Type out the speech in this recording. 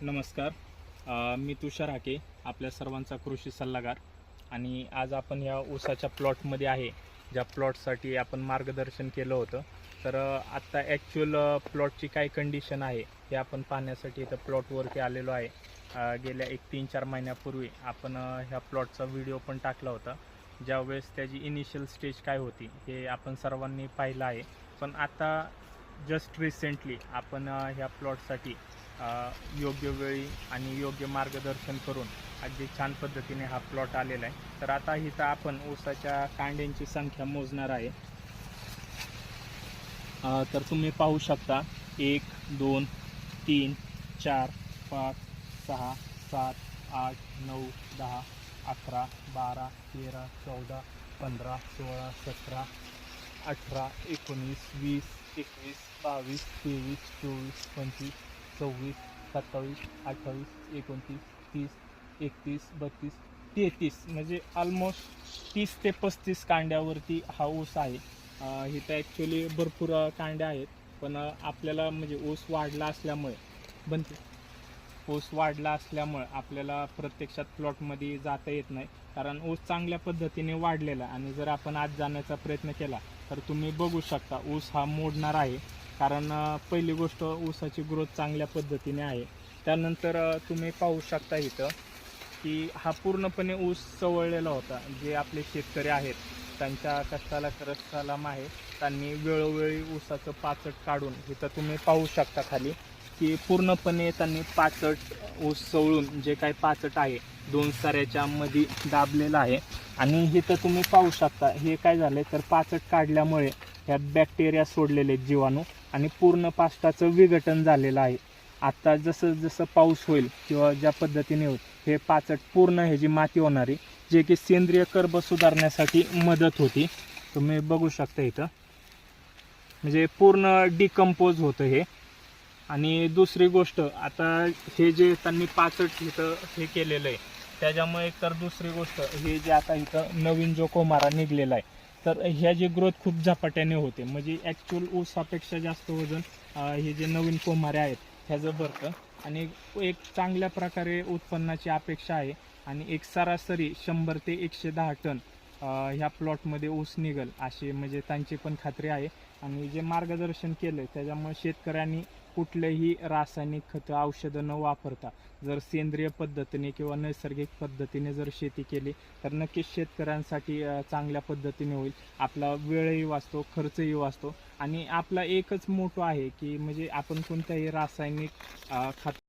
नमस्कार. मी तुषार हाके आपल्या सर्वांचा कृषी सल्लागार. आणि आज आपण या ऊसाच्या प्लॉटमध्ये आहे ज्या प्लॉटसाठी आपण मार्गदर्शन केलं होतं. तर आत्ता ॲक्च्युअल प्लॉटची काय कंडिशन आहे हे आपण पाहण्यासाठी इथं प्लॉटवरती आलेलो आहे. गेल्या एक तीन चार महिन्यापूर्वी आपण ह्या प्लॉटचा व्हिडिओ पण टाकला होता. ज्यावेळेस त्याची इनिशियल स्टेज काय होती हे आपण सर्वांनी पाहिलं आहे. पण आता जस्ट रिसेंटली आपण ह्या प्लॉटसाठी योग्य वेळी आणि योग्य मार्गदर्शन करून अगदी छान पद्धतीने हा प्लॉट आलेला आहे. तर आता इथं आपण ऊसाच्या कांड्यांची संख्या मोजणार आहे. तर तुम्ही पाहू शकता एक दोन तीन चार पाच सहा सात आठ नऊ दहा अकरा बारा तेरा चौदा पंधरा सोळा सतरा अठरा एकोणीस वीस एकवीस बावीस तेवीस चोवीस पंचवीस सव्वीस सत्तावीस अठ्ठावीस एकोणतीस तीस एकतीस बत्तीस तेहतीस. म्हणजे ऑलमोस्ट तीस ते पस्तीस कांड्यावरती हा ऊस आहे. हे इथं ॲक्च्युली भरपूर कांड्या आहेत पण आपल्याला म्हणजे ऊस वाढला असल्यामुळे बनते ऊस वाढला असल्यामुळे आपल्याला प्रत्यक्षात प्लॉटमध्ये जाता येत नाही कारण ऊस चांगल्या पद्धतीने वाढलेला आणि जर आपण आज जाण्याचा प्रयत्न केला तर तुम्ही बघू शकता ऊस हा मोडणार आहे. कारण पहिली गोष्ट ऊसाची ग्रोथ चांगल्या पद्धतीने आहे. त्यानंतर तुम्ही पाहू शकता इथं की हा पूर्णपणे ऊस चवळलेला होता. जे आपले शेतकरी आहेत त्यांच्या कष्टाला खरंच सलाम आहे. त्यांनी वेळोवेळी ऊसाचं पाचट काढून इथं तुम्ही पाहू शकता खाली की पूर्णपणे त्यांनी पाचट ऊस चवळून जे काही पाचट आहे दोन साऱ्याच्या मध्ये दाबलेलं आहे. आणि इथं तुम्ही पाहू शकता हे काय झालं तर पाचट काढल्यामुळे ह्यात बॅक्टेरिया सोडलेले आहेत जीवाणू. आणि पूर्ण पाष्टाचं विघटन झालेलं आहे. आता जसं जसं पाऊस होईल किंवा ज्या पद्धतीने होईल हे पाचट पूर्ण ह्याची माती होणारी जे की सेंद्रिय कर्ब सुधारण्यासाठी मदत होती. तुम्ही बघू शकता इथं. म्हणजे पूर्ण डिकम्पोज होतं हे. आणि दुसरी गोष्ट आता हे जे त्यांनी पाचट इथं हे केलेलं आहे त्याच्यामुळे तर दुसरी गोष्ट हे जे आता इथं नवीन जो कोमारा निघलेला आहे तर ह्याची ग्रोथ खूप झपाट्याने होते म्हणजे ॲक्च्युअल ऊसापेक्षा जास्त वजन हे जे नवीन कोमारे आहेत ह्याचं भरतं. आणि एक चांगल्या प्रकारे उत्पन्नाची अपेक्षा आहे. आणि एक सरासरी शंभर ते एकशे दहा टन ह्या प्लॉटमध्ये ऊस निघल अशी म्हणजे त्यांची पण खात्री आहे. आणि जे मार्गदर्शन केलं त्याच्यामुळे शेतकऱ्यांनी कुठलंही रासायनिक खतं औषधं न वापरता जर सेंद्रिय पद्धतीने किंवा नैसर्गिक पद्धतीने जर शेती केली तर नक्कीच शेतकऱ्यांसाठी चांगल्या पद्धतीने होईल. आपला वेळही वाचतो खर्चही वाचतो. आणि आपला एकच मोठो आहे की म्हणजे आपण कोणत्याही रासायनिक अ, खत